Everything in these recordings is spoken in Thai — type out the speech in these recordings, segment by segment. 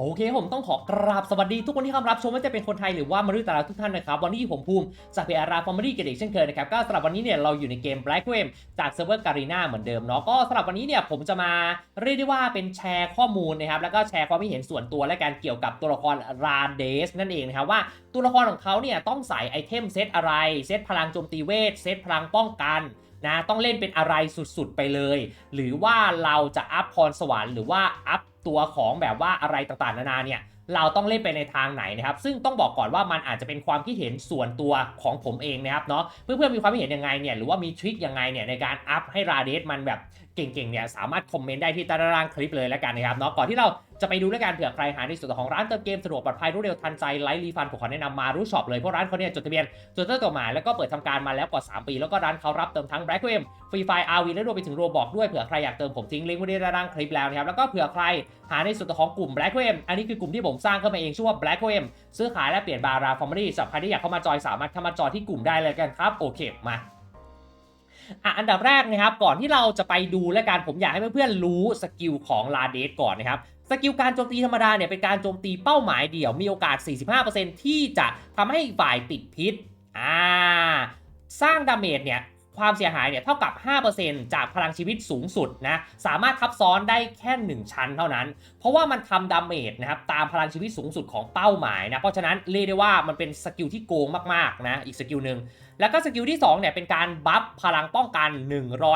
โอเคผมต้องขอกราบสวัสดีทุกคนที่เข้ามารับชมว่าจะเป็นคนไทยหรือว่ามนุษย์ต่างดาวทุกท่านนะครับ วันนี้ผมภูมิจากเพจอาราฟอร์มรี่กับเด็กเช่นเคยนะครับก็สำหรับวันนี้เนี่ยเราอยู่ในเกม Black w a m จากเซิร์ฟเวอร์การีนาเหมือนเดิมเนาะก็สำหรับวันนี้เนี่ยผมจะมาเรียกได้ว่าเป็นแชร์ข้อมูลนะครับแล้วก็แชร์ความคิดเห็นส่วนตัวและการเกี่ยวกับตัวละครราเดสนั่นเองนะครับว่าตัวละครของเขาเนี่ยต้องใส่ไอเทมเซตอะไรเซตพลังโจมตีเวทเซตพลังป้องกัน นะต้องเล่นเป็นอะไรสุดๆไปเลย หรือว่าเราจะอัพพรสวรรค์หรือว่าอัพตัวของแบบว่าอะไรต่างๆนานาเนี่ยเราต้องเล่นไปในทางไหนนะครับ ซึ่งต้องบอกก่อนว่ามันอาจจะเป็นความคิดเห็นส่วนตัวของผมเองนะครับเนาะเพื่อนๆมีความคิดเห็นยังไงเนี่ยหรือว่ามีทริคยังไงเนี่ยในการอัพให้ราเดสมันแบบเก่งๆเนี่ยสามารถคอมเมนต์ได้ที่ใต้ด้านล่างคลิปเลยแล้วกันนะครับเนาะก่อนที่เรา จะไปดูด้วยกันเผื่อใครหาในส่วนของร้านเติมเกมสะดวกปลอดภัยรวดเร็วทันใจไลฟ์รีฟันผมขอแนะนำมารู้ช็อปเลยเพราะร้านเขาเนี่ยจดทะเบียนจดตั้งตัวหมายแล้วก็เปิดทำการมาแล้วกว่า 3 ปี แล้วก็ร้านเขารับเติมทั้ง Black w a m ฟรีไฟล์ RV และรวมไปถึงโรบอกด้วยเผื่อใครอยากเติมผมทิ้งลิงก์ไว้ในด้านคลิปแล้วนะครับแล้วก็เผื่อใครหาในส่วนของกลุ่ม Black w a m อันนี้คือกลุ่มที่ผมสร้างขึ้นมาเองชื่อว่า Black w a m ซื้อขายและเปลี่ยนบาราฟอร์มรี่สำหรับใครที่อยากเข้ามาจอยสามารถเข้ามาจอยที่กลุ่มได้เลยกันครับโอเคมาอะอันดับแรกนะครับก่อนที่เราจะไปดูและการผมอยากให้เพื่อนๆรู้สกิลของลาเดสก่อนนะครับ สกิลการโจมตีธรรมดาเนี่ยเป็นการโจมตีเป้าหมายเดี่ยวมีโอกาส 45%ที่จะทำให้ฝ่ายติดพิษอ่าสร้างดาเมจเนี่ยความเสียหายเนี่ยเท่ากับ 5%จากพลังชีวิตสูงสุดนะ สามารถทับซ้อนได้แค่ 1 ชั้นเท่านั้น เพราะว่ามันทำดาเมจนะครับ ตามพลังชีวิตสูงสุดของเป้าหมายนะ เพราะฉะนั้นเรียกได้ว่ามันเป็นสกิลที่โกงมากๆนะ อีกสกิลหนึ่ง แล้วก็สกิลที่2เนี่ยเป็นการบัฟพลังป้องกัน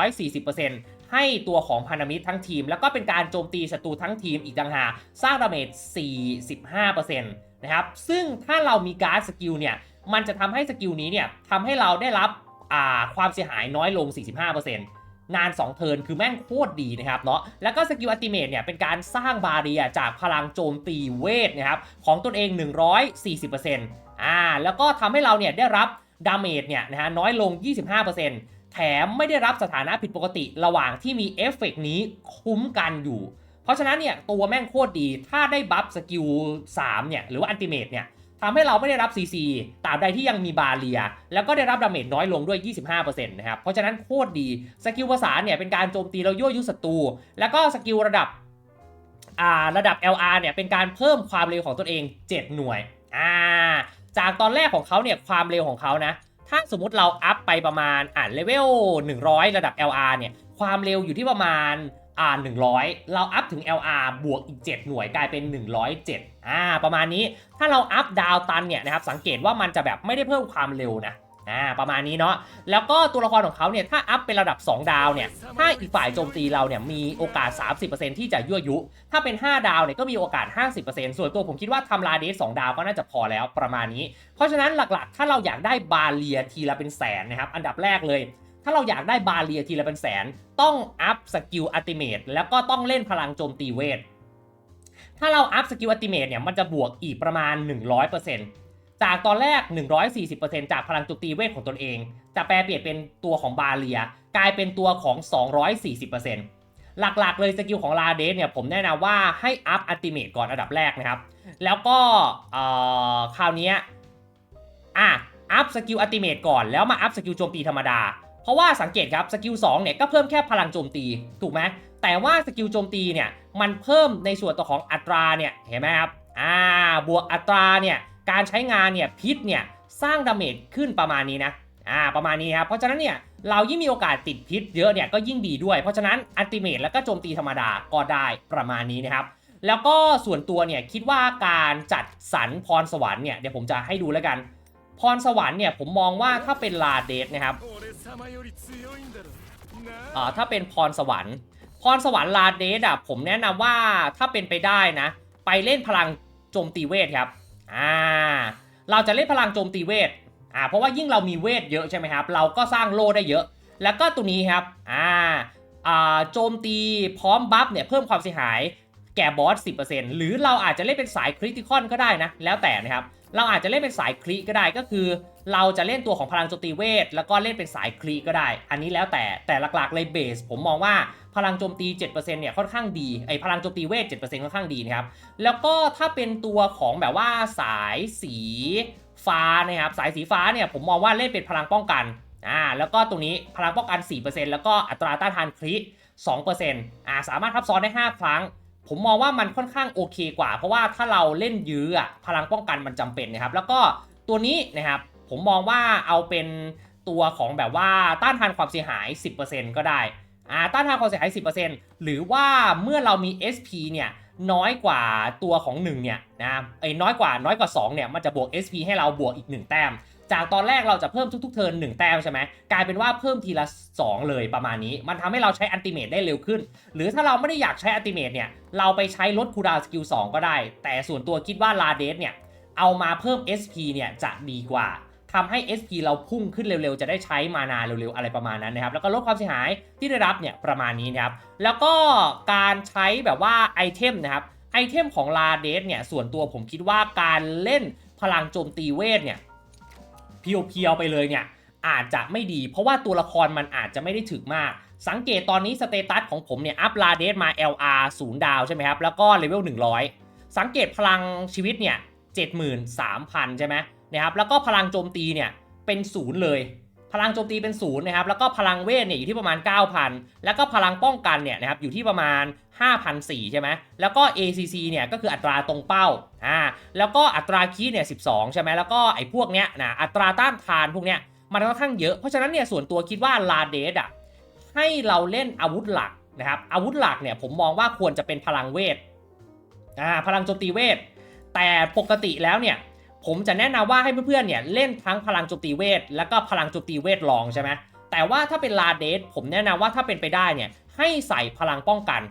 140% ให้ตัวของพันธมิตรทั้งทีม แล้วก็เป็นการโจมตีศัตรูทั้งทีมอีกต่างหากสร้างดาเมจ 45%นะครับ ซึ่งถ้าเรามีการ์ดสกิลเนี่ย มันจะทำให้สกิลนี้เนี่ยทำให้เราได้รับความเสียหายน้อยลง 45%นาน 2 เทิร์นคือแม่งโคตรดีนะครับเนาะแล้วก็สกิลอัติเมตเนี่ยเป็นการสร้างบาเรียจากพลังโจมตีเวทนะครับของตนเอง 140%อ่าแล้วก็ทำให้เราเนี่ยได้รับดาเมจเนี่ยนะฮะน้อยลง 25% แถมไม่ได้รับสถานะผิดปกติระหว่างที่มีเอฟเฟกต์นี้คุ้มกันอยู่ เพราะฉะนั้นเนี่ยตัวแม่งโคตรดี ถ้าได้บัฟสกิล3เนี่ยหรือว่าอันติเมตเนี่ยทำให้เราไม่ได้รับ CC ตราบใดที่ยังมีบาเรีย แล้วก็ได้รับดาเมจน้อยลงด้วย 25%นะครับ เพราะฉะนั้นโคตรดี สกิลภาษาเนี่ยเป็นการโจมตีเรายั่วยุศัตรู แล้วก็สกิลระดับอ่าระดับ LR เนี่ยเป็นการเพิ่มความเร็วของตนเอง 7 หน่วย อ่า จากตอนแรกของเขาเนี่ยความเร็วของเขานะ ถ้าสมมุติเราอัพไปประมาณอ่านเลเวล 100 ระดับ LR เนี่ย ความเร็วอยู่ที่ประมาณอ่า100 เราอัพถึง LR บวกอีก 7 หน่วยกลายเป็น 107อ่าประมาณนี้ ถ้าเราอัพดาวตันเนี่ยนะครับสังเกตว่ามันจะแบบไม่ได้เพิ่มความเร็วนะ อ่าประมาณนี้เนาะแล้วก็ตัวละครของเขาเนี่ยถ้าอัพเป็นระดับ 2 ดาวเนี่ยถ้าอีกฝ่ายโจมตีเราเนี่ยมีโอกาส 30%ที่จะยั่วยุ ถ้าเป็น 5 ดาวเนี่ยก็มีโอกาส 50%ส่วนตัวผมคิดว่าทำลาเดส2ดาวก็น่าจะพอแล้วประมาณนี้ เพราะฉะนั้นหลักๆ ถ้าเราอยากได้บาเลียทีละเป็นแสนนะครับอันดับแรกเลย ถ้าเราอยากได้บาเลียทีละเป็นแสน ต้องอัพสกิลอัติเมตแล้วก็ต้องเล่นพลังโจมตีเวทถ้าเราอัพสกิลอัติเมตเนี่ยมันจะบวกอีกประมาณ 100% จากตอนแรก 140%จากพลังโจมตีเวทของตนเอง จะแปลเปลี่ยนเป็นตัวของบาเลีย กลายเป็นตัวของ 240%หลักๆ เลยสกิลของลาเดสเนี่ยผมแนะนำว่าให้อัพอัติเมตก่อนอันดับแรกนะครับ แล้วก็คราวนี้อะอัพสกิลอัติเมตก่อนแล้วมาอัพสกิลโจมตีธรรมดา เพราะว่าสังเกตครับสกิล2เนี่ยก็เพิ่มแค่พลังโจมตีถูกไหมแต่ว่าสกิลโจมตีเนี่ยมันเพิ่มในส่วนตัวของอัตราเนี่ยเห็นไหมครับอ่าบวกอัตราเนี่ย การใช้งานเนี่ยพิษเนี่ยสร้างดาเมจขึ้นประมาณนี้นะอ่าประมาณนี้ครับเพราะฉะนั้นเนี่ยเรายิ่งมีโอกาสติดพิษเยอะเนี่ยก็ยิ่งดีด้วย เพราะฉะนั้นอัติเมตแล้วก็โจมตีธรรมดาก็ได้ประมาณนี้นะครับแล้วก็ส่วนตัวเนี่ยคิดว่าการจัดสรรพรสวรรค์เนี่ยเดี๋ยวผมจะให้ดูแล้วกัน พรสวรรค์เนี่ยผมมองว่าถ้าเป็นลาเดสนะครับอ่าถ้าเป็นพรสวรรค์ พรสวรรค์ลาเดสอะผมแนะนำว่าถ้าเป็นไปได้นะ ไปเล่นพลังโจมตีเวทครับ อ่าเราจะเล่นพลังโจมตีเวทอ่าเพราะว่ายิ่งเรามีเวทเยอะใช่ไหมครับ เราก็สร้างโล่ได้เยอะ แล้วก็ตัวนี้ครับอ่าอ่าโจมตีพร้อมบัฟเนี่ยเพิ่มความเสียหาย แก่บอส 10%หรือเราอาจจะเล่นเป็นสายคริติคอนก็ได้นะ แล้วแต่นะครับ เราอาจจะเล่นเป็นสายคลีก็ได้ก็คือ เราจะเล่นตัวของพลังโจมตีเวท แล้วก็เล่นเป็นสายคลีก็ได้ อันนี้แล้วแต่แต่หลักๆเลยเบส ผมมองว่าพลังโจมตี 7%เนี่ยค่อนข้างดีไอพลังโจมตีเวท 7%ค่อนข้างดีนะครับ แล้วก็ถ้าเป็นตัวของแบบว่าสายสีฟ้านะครับสายสีฟ้าเนี่ยผมมองว่าเล่นเป็นพลังป้องกันอ่าแล้วก็ตรงนี้พลังป้องกัน 4%แล้วก็อัตราต้านทานคริ2%อ่าสามารถทับซ้อนได้ 5 ครั้ง ผมมองว่ามันค่อนข้างโอเคกว่า เพราะว่าถ้าเราเล่นยื้ออะพลังป้องกันมันจำเป็นนะครับ แล้วก็ตัวนี้นะครับผมมองว่าเอาเป็นตัวของแบบว่าต้านทานความเสียหาย 10%ก็ได้อ่าต้านทานความเสียหาย 10%หรือว่าเมื่อเรามี SP เนี่ยน้อยกว่าตัวของ1เนี่ยนะไอ้น้อยกว่าน้อยกว่า2เนี่ยมันจะบวก SP ให้เราบวกอีก 1 แต้ม จากตอนแรกเราจะเพิ่มทุกๆเทิร์น1แต้มใช่ไหมกลายเป็นว่าเพิ่มทีละ 2 เลยประมาณนี้ มันทำให้เราใช้อันติเมตได้เร็วขึ้น หรือถ้าเราไม่ได้อยากใช้อันติเมตเนี่ยเราไปใช้ลดคูดาวสกิล2ก็ได้ แต่ส่วนตัวคิดว่าลาเดสเนี่ยเอามาเพิ่ม SP เนี่ยจะดีกว่าทำให้ SP เราพุ่งขึ้นเร็วๆ จะได้ใช้มานาเร็วๆ อะไรประมาณนั้นนะครับ แล้วก็ลดความเสียหายที่ได้รับเนี่ยประมาณนี้นะครับ แล้วก็การใช้แบบว่าไอเทมนะครับ ไอเทมของลาเดสเนี่ยส่วนตัวผมคิดว่าการเล่นพลังโจมตีเวทเนี่ย เพียวๆไปเลยเนี่ยอาจจะไม่ดี เพราะว่าตัวละครมันอาจจะไม่ได้ถึกมาก สังเกตตอนนี้สเตตัสของผมเนี่ยอัพลาเดสมา LR 0 ดาวใช่ไหมครับ แล้วก็เลเวล100 สังเกตพลังชีวิตเนี่ย 73,000 ใช่ไหมนะครับแล้วก็พลังโจมตีเนี่ยเป็นศูนย์เลย พลังโจมตีเป็นศูนย์นะครับ แล้วก็พลังเวทเนี่ยอยู่ที่ประมาณ 9,000 แล้วก็พลังป้องกันเนี่ยนะครับอยู่ที่ประมาณ 5,004ใช่ไหมแล้วก็ ACC เนี่ยก็คืออัตราตรงเป้าอ่าแล้วก็อัตราคีย์เนี่ย12 ใช่ไหมแล้วก็ไอ้พวกเนี้ยนะอัตราต้านทานพวกเนี้ยมันค่อนข้างเยอะเพราะฉะนั้นเนี่ยส่วนตัวคิดว่าลาเดสอะให้เราเล่นอาวุธหลักนะครับอาวุธหลักเนี่ยผมมองว่าควรจะเป็นพลังเวทอ่าพลังโจมตีเวทแต่ปกติแล้วเนี่ย ผมจะแนะนำว่าให้เพื่อนๆเนี่ยเล่นทั้งพลังโจมตีเวท แล้วก็พลังโจมตีเวทรองใช่ไหมแต่ว่าถ้าเป็นลาเดสผมแนะนำว่าถ้าเป็นไปได้เนี่ยให้ใส่พลังป้องกัน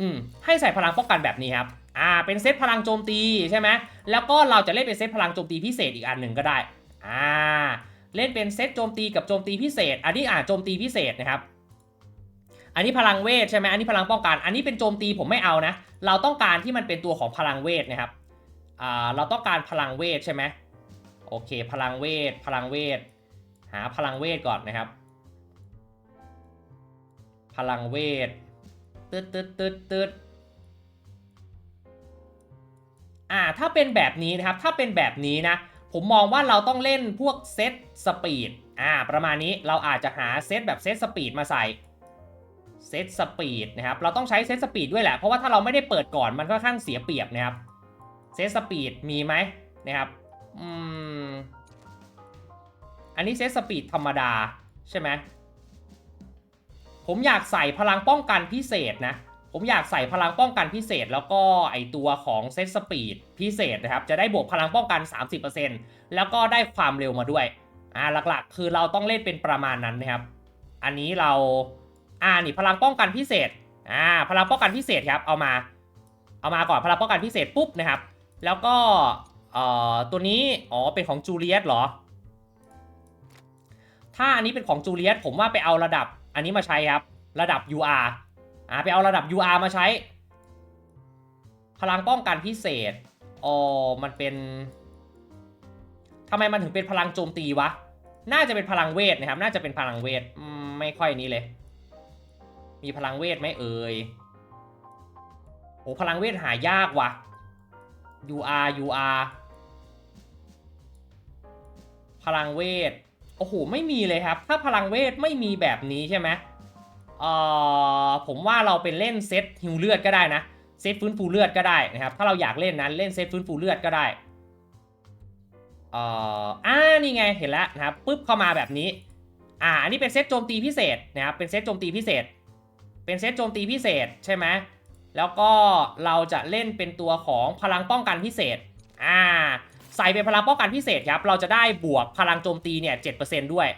อืมให้ใส่พลังป้องกันแบบนี้ครับอ่าเป็นเซตพลังโจมตีใช่ไหมแล้วก็เราจะเล่นเป็นเซตพลังโจมตีพิเศษอีกอันหนึ่งก็ได้อ่าเล่นเป็นเซตโจมตีกับโจมตีพิเศษ อันนี้อ่าโจมตีพิเศษนะครับ อันนี้พลังเวทใช่ไหมอันนี้พลังป้องกัน อันนี้เป็นโจมตีผมไม่เอานะ เราต้องการที่มันเป็นตัวของพลังเวทนะครับ อ่าเราต้องการพลังเวทใช่ไหมโอเค พลังเวท พลังเวท หาพลังเวทก่อนนะครับ พลังเวทตึ๊ดตึ๊ดตึ๊ดตึ๊ดอ่าถ้าเป็นแบบนี้นะครับ ถ้าเป็นแบบนี้นะ ผมมองว่าเราต้องเล่นพวกเซตสปีด อ่า ประมาณนี้ เราอาจจะหาเซตแบบเซตสปีดมาใส่ เซตสปีดนะครับ เราต้องใช้เซตสปีดด้วยแหละ เพราะว่าถ้าเราไม่ได้เปิดก่อนมันค่อนข้างเสียเปรียบนะครับ เซตสปีดมีไหมนะครับอืมอันนี้เซตสปีดธรรมดาใช่ไหมผมอยากใส่พลังป้องกันพิเศษนะ ผมอยากใส่พลังป้องกันพิเศษ แล้วก็ไอตัวของเซตสปีดพิเศษนะครับ จะได้บวกพลังป้องกัน 30%แล้วก็ได้ความเร็วมาด้วย อ่าหลักๆ คือเราต้องเล่นเป็นประมาณนั้นนะครับ อันนี้เรา อ่านี่พลังป้องกันพิเศษ อ่า พลังป้องกันพิเศษครับ เอามา เอามาก่อนพลังป้องกันพิเศษปุ๊บนะครับ แล้วก็ตัวนี้ อ๋อ เป็นของจูเลียตเหรอ ถ้าอันนี้เป็นของจูเลียตผมว่าไปเอาระดับ อันนี้มาใช้ครับ ระดับ UR อ่าไปเอาระดับ UR มาใช้ พลังป้องกันพิเศษ อ๋อ มันเป็นทำไมมันถึงเป็นพลังโจมตีวะ น่าจะเป็นพลังเวทนะครับ น่าจะเป็นพลังเวท ไม่ค่อยนี้เลย มีพลังเวทไหมเอ่ย โอ้พลังเวทหายากว่ะ UR UR พลังเวท โอ้โห ไม่มีเลยครับ ถ้าพลังเวทไม่มีแบบนี้ใช่ไหมเอ่อ ผมว่าเราเป็นเล่นเซตฮิวเลือดก็ได้นะ เซตฟื้นฟูเลือดก็ได้นะครับ ถ้าเราอยากเล่นนั้นเล่นเซตฟื้นฟูเลือดก็ได้เอ่ออ่านี่ไง เห็นแล้วนะครับปุ๊บเข้ามาแบบนี้ อ่า อันนี้เป็นเซตโจมตีพิเศษนะครับ เป็นเซตโจมตีพิเศษ เป็นเซตโจมตีพิเศษใช่ไหม แล้วก็เราจะเล่นเป็นตัวของพลังป้องกันพิเศษ อ่า ใส่เป็นพลังป้องกันพิเศษครับ เราจะได้บวกพลังโจมตีเนี่ย7%ด้วย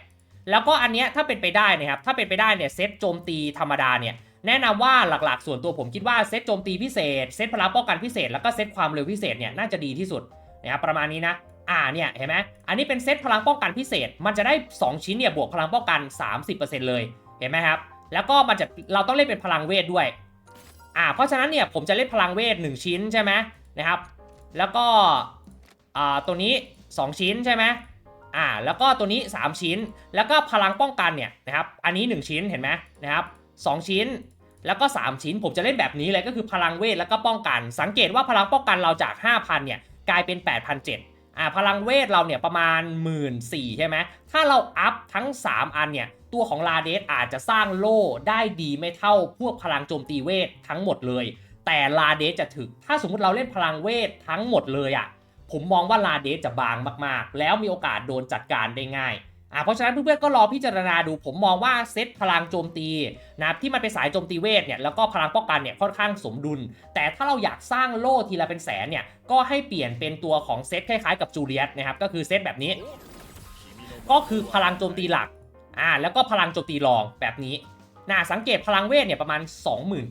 แล้วก็อันเนี้ยถ้าเป็นไปได้นะครับ ถ้าเป็นไปได้เนี่ยเซตโจมตีธรรมดาเนี่ย แนะนำว่าหลักๆ ส่วนตัวผมคิดว่าเซตโจมตีพิเศษ เซตพลังป้องกันพิเศษ แล้วก็เซตความเร็วพิเศษเนี่ยน่าจะดีที่สุดนะครับประมาณนี้นะ อ่าเนี่ยเห็นไหมอันนี้เป็นเซตพลังป้องกันพิเศษ มันจะได้ 2 ชิ้นเนี่ยบวกพลังป้องกัน 30%เลย เห็นไหมครับ แล้วก็มันจะเราต้องเล่นเป็นพลังเวทด้วย อ่าเพราะฉะนั้นเนี่ยผมจะเล่นพลังเวท 1 ชิ้นใช่ไหมนะครับ แล้วก็อ่าตัวนี้ 2 ชิ้นใช่ไหมอ่าแล้วก็ตัวนี้ 3 ชิ้น แล้วก็พลังป้องกันเนี่ยนะครับอันนี้ 1 ชิ้นเห็นไหมนะครับ2ชิ้นแล้วก็ 3 ชิ้นผมจะเล่นแบบนี้เลยก็คือพลังเวทแล้วก็ป้องกัน สังเกตว่าพลังป้องกันเราจาก 5,000เนี่ยกลายเป็น 8,700อ่าพลังเวทเราเนี่ยประมาณ 1 4ื่นใช่ไหมถ้าเราอัพทั้ง 3 อันเนี่ย ตัวของลาเดสอาจจะสร้างโล่ได้ดีไม่เท่าพวกพลังโจมตีเวททั้งหมดเลย แต่ลาเดสจะถึก ถ้าสมมติเราเล่นพลังเวททั้งหมดเลยอะ่ะผมมองว่าลาเดสจะบางมากๆ แล้วมีโอกาสโดนจัดการได้ง่ายอ่าเพราะฉะนั้นเพื่อนๆก็รอพิจารณาดู ผมมองว่าเซตพลังโจมตีนะครับที่มันเป็นสายโจมตีเวทเนี่ยแล้วก็พลังป้องกันเนี่ยค่อนข้างสมดุล แต่ถ้าเราอยากสร้างโล่ทีละเป็นแสนเนี่ยก็ให้เปลี่ยนเป็นตัวของเซตคล้ายๆกับจูเลียสนะครับก็คือเซตแบบนี้ ก็คือพลังโจมตีหลัก อ่าแล้วก็พลังโจมตีรองแบบนี้น่าสังเกตพลังเวทเนี่ยประมาณ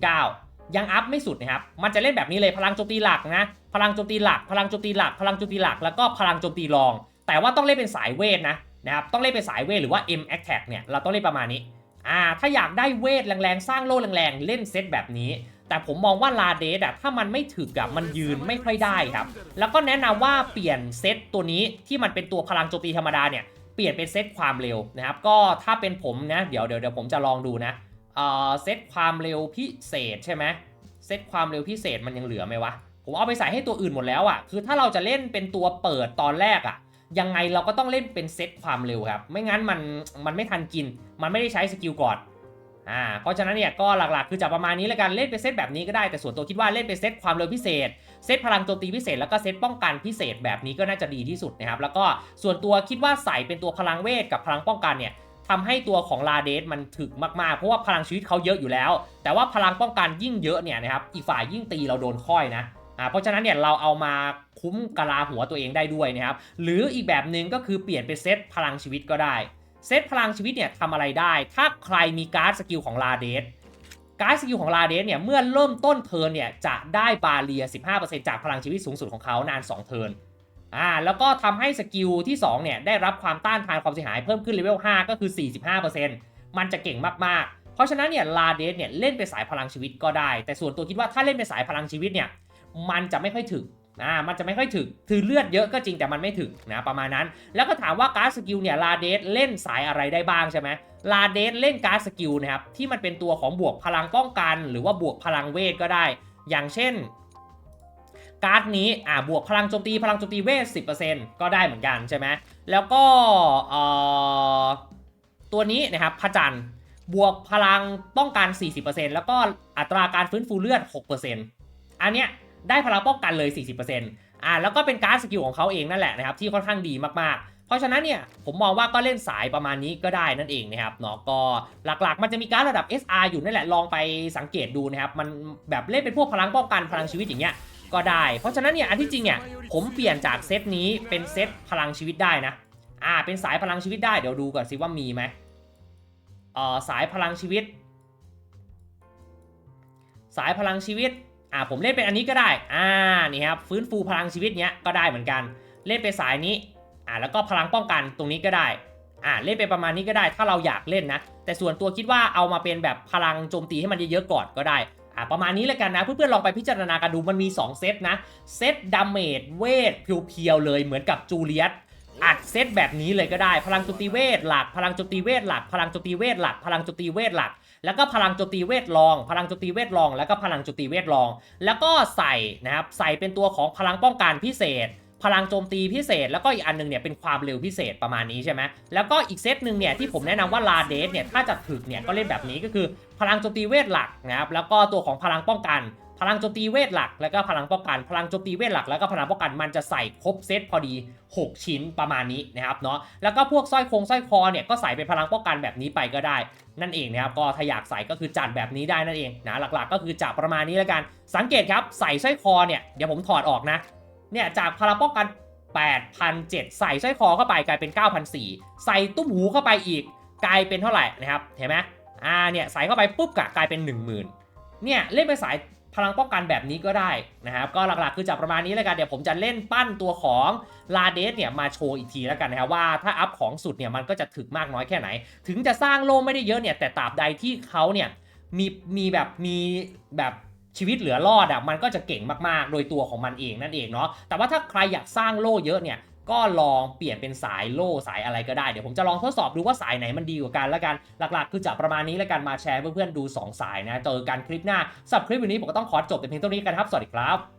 29,000ยังอัพไม่สุดนะครับ มันจะเล่นแบบนี้เลยพลังโจมตีหลักนะ พลังโจมตีหลัก พลังโจมตีหลัก พลังโจมตีหลัก แล้วก็พลังโจมตีรอง แต่ว่าต้องเล่นเป็นสายเวทนะนะครับ ต้องเล่นเป็นสายเวทหรือว่า M Attack เนี่ย เราต้องเล่นประมาณนี้ อ่า ถ้าอยากได้เวทแรงๆ สร้างโล่แรงๆ เล่นเซตแบบนี้ แต่ผมมองว่าลาเดสอะถ้ามันไม่ถึกอะมันยืนไม่ค่อยได้ครับ แล้วก็แนะนำว่าเปลี่ยนเซตตัวนี้ที่มันเป็นตัวพลังโจมตีธรรมดาเนี่ย ปลี่ยนเป็นเซตความเร็วนะครับ ก็ถ้าเป็นผมนะเดี๋ยวเดี๋ยวเดี๋ยวผมจะลองดูนะเออเซตความเร็วพิเศษใช่ไหมเซตความเร็วพิเศษมันยังเหลือไหมวะผมเอาไปใส่ให้ตัวอื่นหมดแล้วอะ่ะคือถ้าเราจะเล่นเป็นตัวเปิดตอนแรกอะ่ะยังไงเราก็ต้องเล่นเป็นเซตความเร็วครับ ไม่งั้นมันมันไม่ทันกิน มันไม่ได้ใช้สกิลก่อนอ่าเพราะฉะนั้นเนี่ยก็หลักๆ คือจะประมาณนี้แล้วกันเล่นเป็นเซตแบบนี้ก็ได้แต่ส่วนตัวคิดว่าเล่นเป็นเซตความเร็วพิเศษ เซตพลังโจมตีพิเศษแล้วก็เซตป้องกันพิเศษแบบนี้ก็น่าจะดีที่สุดนะครับแล้วก็ส่วนตัวคิดว่าใส่เป็นตัวพลังเวทกับพลังป้องกันเนี่ยทำให้ตัวของลาเดสมันถึกมากๆ เพราะว่าพลังชีวิตเขาเยอะอยู่แล้ว แต่ว่าพลังป้องกันยิ่งเยอะเนี่ยนะครับอีกฝ่ายยิ่งตีเราโดนค่อยนะอ่าเพราะฉะนั้นเนี่ยเราเอามาคุ้มกะลาหัวตัวเองได้ด้วยนะครับหรืออีกแบบหนึ่งก็คือเปลี่ยนเป็นเซตพลังชีวิตก็ได้เซตพลังชีวิตเนี่ยทำอะไรได้ ถ้าใครมีการ์ดสกิลของลาเดส การ์ดสกิลของลาเดสเนี่ยเมื่อเริ่มต้นเทิร์นเนี่ยจะได้บาเรีย 15%จากพลังชีวิตสูงสุดของเขานาน 2 เทิร์นอ่าแล้วก็ทำให้สกิลที่2เนี่ยได้รับความต้านทานความเสียหายเพิ่มขึ้นเลเวล5ก็คือ 45%มันจะเก่งมากๆ เพราะฉะนั้นเนี่ยลาเดสเนี่ยเล่นเป็นสายพลังชีวิตก็ได้ แต่ส่วนตัวคิดว่าถ้าเล่นเป็นสายพลังชีวิตเนี่ยมันจะไม่ค่อยถึง อ่ามันจะไม่ค่อยถึกคือเลือดเยอะก็จริงแต่มันไม่ถึกนะประมาณนั้น แล้วก็ถามว่าการ์ดสกิลเนี่ยลาเดสเล่นสายอะไรได้บ้างใช่ไหมลาเดสเล่นการ์ดสกิลนะครับที่มันเป็นตัวของบวกพลังป้องกัน หรือว่าบวกพลังเวทก็ได้ อย่างเช่นการ์ดนี้อ่าบวกพลังโจมตีพลังโจมตีเวท10%ก็ได้เหมือนกันใช่ไหมแล้วก็ตัวนี้นะครับพระจันทร์บวกพลังป้องกัน 40%แล้วก็อัตราการฟื้นฟูเลือด 6%อันเนี้ย ได้พลังป้องกันเลย 40%อ่าแล้วก็เป็นการ์ดสกิลของเขาเองนั่นแหละนะครับที่ค่อนข้างดีมากๆ เพราะฉะนั้นเนี่ยผมมองว่าก็เล่นสายประมาณนี้ก็ได้นั่นเองนะครับเนาะก็หลักๆ มันจะมีการดระดับ SR อยู่นั่นแหละลองไปสังเกตดูนะครับมันแบบเล่นเป็นพวกพลังป้องกันพลังชีวิตอย่างเงี้ยก็ได้ เพราะฉะนั้นเนี่ยอันที่จริงเนี่ยผมเปลี่ยนจากเซตนี้เป็นเซตพลังชีวิตได้นะอ่าเป็นสายพลังชีวิตได้เดี๋ยวดูก่อนสิว่ามีไหมเอ่อสายพลังชีวิต สายพลังชีวิต อ่าผมเล่นเป็นอันนี้ก็ได้ อ่านี่ครับฟื้นฟูพลังชีวิตเนี้ยก็ได้เหมือนกัน เล่นเป็นสายนี้ อ่าแล้วก็พลังป้องกันตรงนี้ก็ได้ อ่าเล่นเป็นประมาณนี้ก็ได้ ถ้าเราอยากเล่นนะ แต่ส่วนตัวคิดว่าเอามาเป็นแบบพลังโจมตีให้มันเยอะๆก่อนก็ได้ อ่าประมาณนี้เลยกันนะ เพื่อนๆลองไปพิจารณากันดูมันมี 2 เซตนะ เซตดาเมจเวทเพียวๆเลยเหมือนกับจูเลียส อัดเซตแบบนี้เลยก็ได้ พลังโจมตีเวทหลัก พลังโจมตีเวทหลัก พลังโจมตีเวทหลัก พลังโจมตีเวทหลัก แล้วก็พลังโจมตีเวทรอง พลังโจมตีเวทรอง แล้วก็พลังโจมตีเวทรอง แล้วก็ใส่นะครับใส่เป็นตัวของพลังป้องกันพิเศษพลังโจมตีพิเศษ แล้วก็อีกอันหนึงเนี่ยเป็นความเร็วพิเศษประมาณนี้ใช่ไหมแล้วก็อีกเซตหนึ่งเนี่ยที่ผมแนะนำว่าลาเดสเนี่ยถ้าจะถึกเนี่ยก็เล่นแบบนี้ก็คือ พลังโจมตีเวทหลักนะครับแล้วก็ตัวของพลังป้องกัน พลังโจมตีเวทหลักแล้วก็พลังป้องกัน พลังโจมตีเวทหลักแล้วก็พลังป้องกันมันจะใส่ครบเซตพอดี 6 ชิ้นประมาณนี้นะครับเนาะแล้วก็พวกสร้อยคงสร้อยคอเนี่ยก็ใส่เป็นพลังป้องกันแบบนี้ไปก็ได้ นั่นเองนะครับก็ถ้าอยากใส่ก็คือจัดแบบนี้ได้นั่นเองนะหลักๆ ก็คือจับประมาณนี้แล้วกัน สังเกตครับใส่สร้อยคอเนี่ยเดี๋ยวผมถอดออกนะเนี่ยจากพลังป้องกัน8,007ใส่สร้อยคอเข้าไปกลายเป็น9,004ใส่ตุ้มหูเข้าไปอีกกลายเป็นเท่าไหร่นะครับเห็นไหมอ่าเนี่ยใส่เข้าไปปุ๊บกะกลายเป็น 10,000เนี่ยเล่นเป็นสาย พลังป้องกันแบบนี้ก็ได้นะครับ ก็หลักๆคือจับประมาณนี้แล้วกันเดี๋ยวผมจะเล่นปั้นตัวของลาเดสเนี่ยมาโชว์อีกทีแล้วกันนะครับว่าถ้าอัพของสุดเนี่ยมันก็จะถึกมากน้อยแค่ไหน ถึงจะสร้างโล่ไม่ได้เยอะเนี่ยแต่ตราบใดที่เขาเนี่ยมีมีแบบมีแบบชีวิตเหลือรอดอะมันก็จะเก่งมากๆ โดยตัวของมันเองนั่นเองเนาะแต่ว่าถ้าใครอยากสร้างโล่เยอะเนี่ย ก็ลองเปลี่ยนเป็นสายโล่สายอะไรก็ได้ เดี๋ยวผมจะลองทดสอบดูว่าสายไหนมันดีกว่ากันแล้วกัน หลักๆ คือจะประมาณนี้แล้วกันมาแชร์เพื่อนๆดู 2 สายนะ เจอกันคลิปหน้าสับคลิปวันนี้ผมก็ต้องขอจบแต่เพียงเท่านี้กันครับ สวัสดีครับ